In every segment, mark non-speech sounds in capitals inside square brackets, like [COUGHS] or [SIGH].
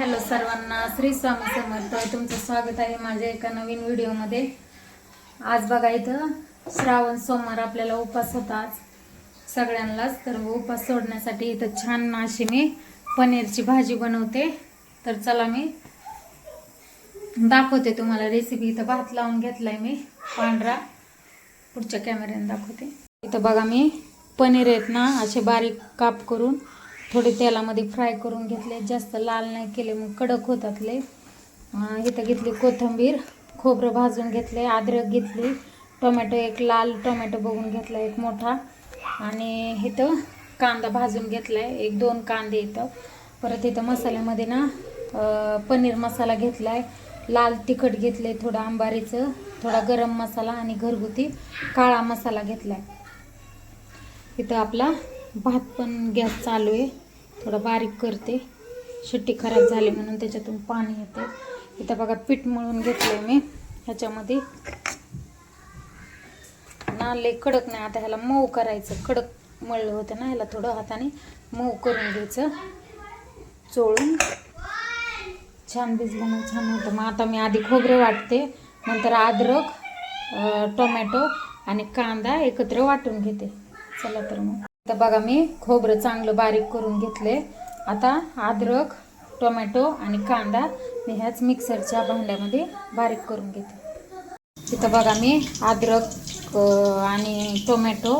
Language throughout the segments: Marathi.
हॅलो सर्वांना श्री स्वामी समर्थ. तुमचं स्वागत आहे माझ्या एका नवीन व्हिडिओमध्ये. आज बघा इथं श्रावण सोमवार आपल्याला उपास होता आज. सगळ्यांनाच तर उपास सोडण्यासाठी इथं छान अशी मी पनीरची भाजी बनवते. तर चला मी दाखवते तुम्हाला रेसिपी इथं भात लावून घेतलाय मी पांढरा. पुढच्या कॅमेऱ्याने दाखवते. इथं बघा मी पनीर आहेत ना असे बारीक काप करून थोडे तेलामध्ये फ्राय करून घेतले. जास्त लाल नाही केले मग कडक होतात लय. इथं घेतली कोथिंबीर खोबरं भाजून घेतले अद्रक घेतली टोमॅटो एक लाल टोमॅटो बघून घेतला एक मोठा. आणि इथं कांदा भाजून घेतला आहे एक दोन कांदे इथं. परत इथं मसाल्यामध्ये ना पनीर मसाला घेतला आहे लाल तिखट घेतले थोडं आंबारीचं थोडा गरम मसाला आणि घरगुती काळा मसाला घेतला आहे इथं आपला भात पण गॅस चालू आहे. थोडा बारीक करते. शिट्टी खराब झाली म्हणून त्याच्यातून पाणी येते इथं बघा पीठ मळून घेतलंय मी. ह्याच्यामध्ये. ना लय कडक नाही. आता ह्याला मऊ करायचं. कडक मळलं होतं ना ह्याला थोडं हाताने. मऊ करून घ्यायचं. चोळून. छान भिजलं मग छान होतं. मग आता मी आधी खोबरं वाटते. नंतर अद्रक टोमॅटो आणि कांदा एकत्र वाटून घेते. चला तर मग. तर बघा मी खोबरं चांगलं बारीक करून घेतले. आता अद्रक टोमॅटो आणि कांदा मी ह्याच मिक्सरच्या भांड्यामध्ये बारीक करून घेते. तिथं बघा मी अद्रक आणि टोमॅटो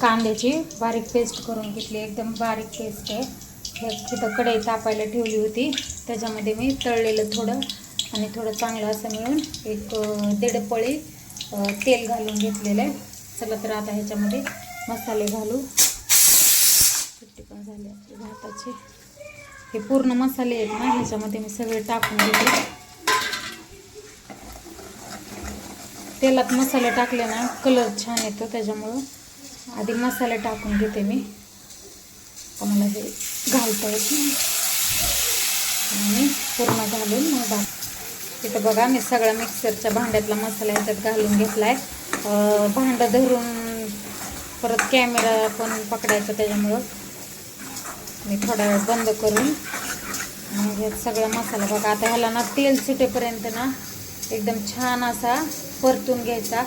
कांद्याची बारीक पेस्ट करून घेतली. एकदम बारीक पेस्ट आहे. हे तिथं कढई तापायला ठेवली होती. त्याच्यामध्ये मी तळलेलं थोडं आणि थोडं चांगलं असं मिळून एक दीड पळी तेल घालून घेतलेलं आहे. चला तर आता ह्याच्यामध्ये मसाले घालू. सुट्टी पण झाली आपली भाताची. हे पूर्ण मसाले आहेत ना ह्याच्यामध्ये मी सगळे टाकून घेते. तेलात मसाले टाकले ना कलर छान येतो त्याच्यामुळं. आधी मसाले टाकून घेते मी. मला हे घालता येत नाही. आणि पूर्ण घालून मग दाख इथं बघा मी सगळ्या मिक्सरच्या भांड्यातला मसाला ह्याच्यात घालून घेतला आहे भांडं धरून परत कॅमेरा पण पकडायचा त्याच्यामुळं. मी थोडा वेळ बंद करून. मग ह्यात सगळा मसाला बघा आता ह्याला ना तेल सुटेपर्यंत ना एकदम छान असा परतून घ्यायचा.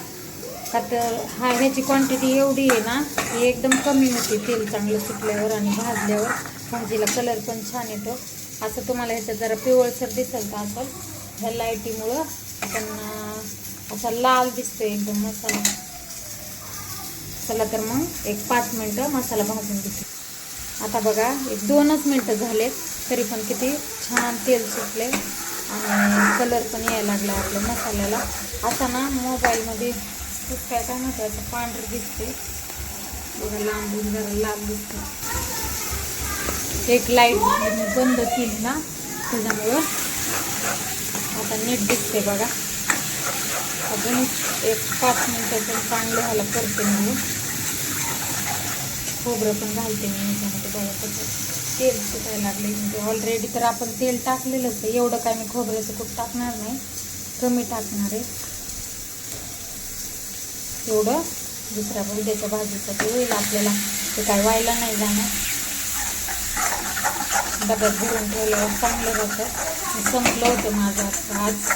का तर हा ह्याची क्वांटिटी एवढी आहे ना ही एकदम कमी होती तेल चांगलं सुटल्यावर आणि भाजल्यावर. भाजीला कलर पण छान येतो. असं तुम्हाला ह्याच्यात जरा पिवळसर दिसेल का असं. ह्या लाईटीमुळं पण असा लाल दिसतो एकदम मसाला. चला तर मग एक पाच मिनटं मसाला भाजून घेते. आता बघा एक दोनच मिनटं झालेत तरी पण किती छान तेल सुटले आणि कलर पण यायला लागला आपल्या मसाल्याला. असा ना मोबाईलमध्ये खूप काय काय म्हणतात असं पांढरं दिसते बघा लांबून जरा लाल दिसते एक लाइट मी बंद केली ना त्याच्यामुळं आता नीट दिसते बघा. अजून एक पाच मिनटं पण चांगलं करते मी. खोबरं पण घालते मी ह्याच्यामध्ये बघा कसं तेल सुटायला लागले म्हणजे ऑलरेडी तर आपण तेल टाकलेलंच आहे. एवढं काय मी खोबऱ्याचं खूप टाकणार नाही. कमी टाकणार आहे. एवढं दुसऱ्या उद्याच्या भाजीसाठी होईल आपल्याला. ते काय व्हायला नाही जाणार. डब्यात भरून ठेवल्यावर चांगलं राहतं मी संपलं होतं माझं आज.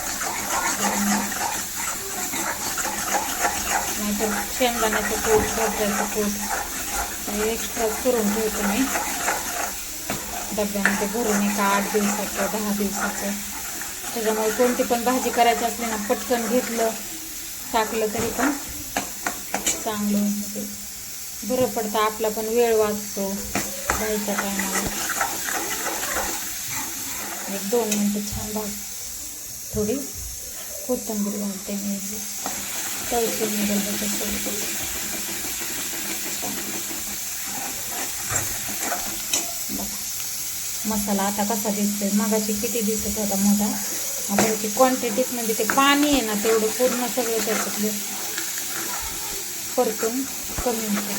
नाहीतर शेंगदाण्याचं पोट खोबऱ्याचं पोट एक्स्ट्रा करून ठेवतो मी. डब्यामध्ये भरून एका आठ दिवसाचं दहा दिवसाचं. त्याच्यामुळे कोणती पण भाजी करायची असली ना पटकन घेतलं टाकलं तरी पण चांगलं होते. बरं पडतं आपला पण वेळ वाचतो जायच्या टायमाला. एक दोन मिनटं छान भाज थोडी. कोथिंबीर घालते मी. तळसून मी मसाला आता कसा दिसतोय. मगाशी किती दिसत होता मोठा. आता त्याची क्वांटिटीच म्हणजे ते पाणी आहे ना तेवढं पूर्ण सगळं त्याच्यातलं परतून कमी होतं.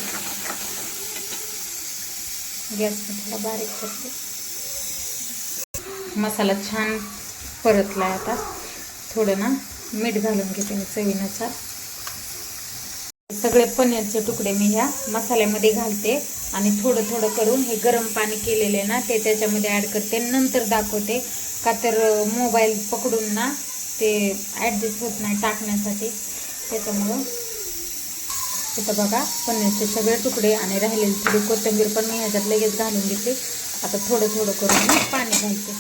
गॅस थोडा बारीक करते. मसाला छान परतला आता. थोडं ना मीठ घालून घेते मी चवीनुसार. सगळे पनीरचे तुकडे मी ह्या मसाल्यामध्ये घालते आणि थोडं थोडं करून हे गरम पाणी केलेले ना ते त्याच्यामध्ये ॲड करते. नंतर दाखवते का तर मोबाईल पकडून ना ते ॲडजस्ट होत नाही टाकण्यासाठी. त्याच्यामुळं तिथं बघा पनीरचे सगळे तुकडे आणि राहिलेली थोडी कोथिंबीर पण मी ह्याच्यात लगेच घालून घेते. आता थोडं थोडं करून पाणी घालते.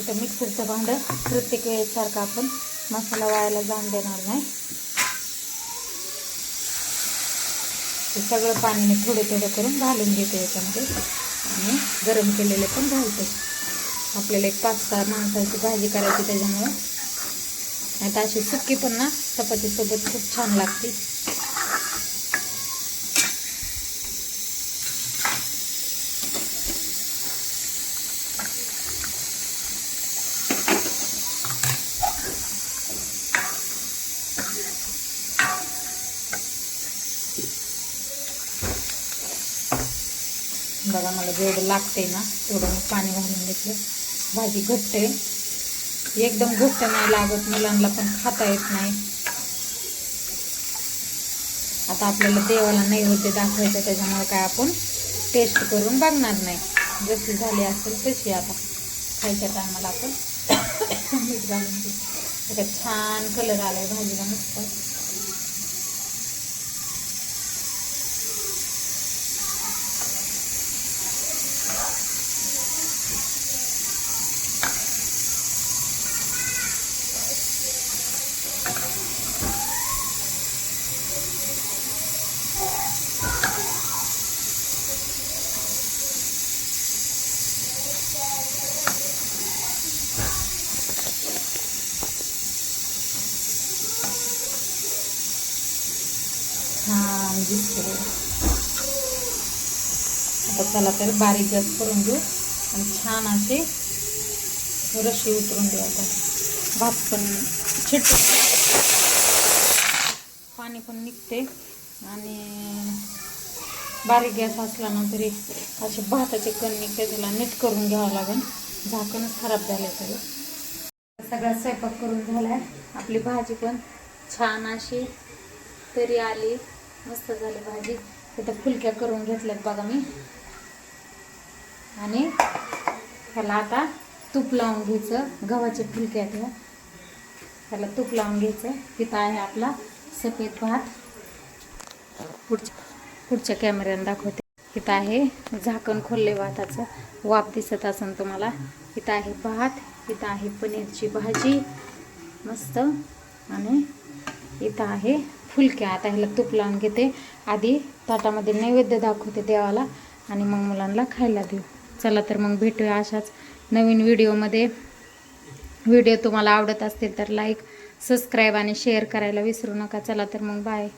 तिथं मिक्सरचं भांडं प्रत्येक वेळेसारखं आपण मसाला वाळायला जाऊन देणार नाही. ते सगळं पाणी मी थोडं थोडं करून घालून घेते याच्यामध्ये. आणि गरम केलेले पण घालते. आपल्याला एक पाच सहा माणसाची भाजी करायची त्याच्यामुळं. नाही तर अशी सुकी पण ना चपातीसोबत खूप छान लागते. बघा मला जेवढं लागते ना तेवढं मी पाणी घालून घेतलं भाजी घट्ट आहे. एकदम घट्ट नाही लागत मुलांना पण खाता येत नाही. आता आपल्याला देवाला नैवेद्य दाखवायचं त्याच्यामुळे काय आपण टेस्ट करून बघणार नाही. जशी झाली असेल तशी आता. खायच्या टायमाला आपण [COUGHS] मीठ घालून घेऊ त्याच्यात छान कलर आला आहे भाजीला मस्त छान आता चला तर बारीक गॅस करून घेऊ आणि छान असे रशी उतरून देऊ आता. भात पण छिट पाणी पण निघते. आणि बारीक गॅस असला ना तरी असे भाताचे कण निघते त्याला नीट करून घ्यावं लागेल. झाकणच खराब झालं त्याला सगळा स्वयंपाक करून झाला आपली भाजी पण छान अशी तरी आली. मस्त झाली भाजी. इथं फुलक्या करून घेतल्यात बघा मी. आणि ह्याला आता तूप लावून घ्यायचं. गव्हाचे फुलक्या आहेत त्याला ह्याला तूप लावून घ्यायचं. तिथं आहे आपला सफेद भात. पुढच्या पुढच्या कॅमेऱ्यानं दाखवते. इथं आहे झाकण खोलले भाताचं. वाफ दिसत असेल तुम्हाला. इथं आहे भात. इथं आहे पनीरची भाजी. मस्त. आणि इथं आहे फुलक्या आता ह्याला तूप लावून घेते. आधी ताटामध्ये नैवेद्य दाखवते देवाला. आणि मग मुलांना खायला देऊ. चला तर मग भेटूया अशाच नवीन व्हिडिओमध्ये. व्हिडिओ तुम्हाला आवडत असतील तर लाईक सबस्क्राईब आणि शेअर करायला विसरू नका. चला तर मग बाय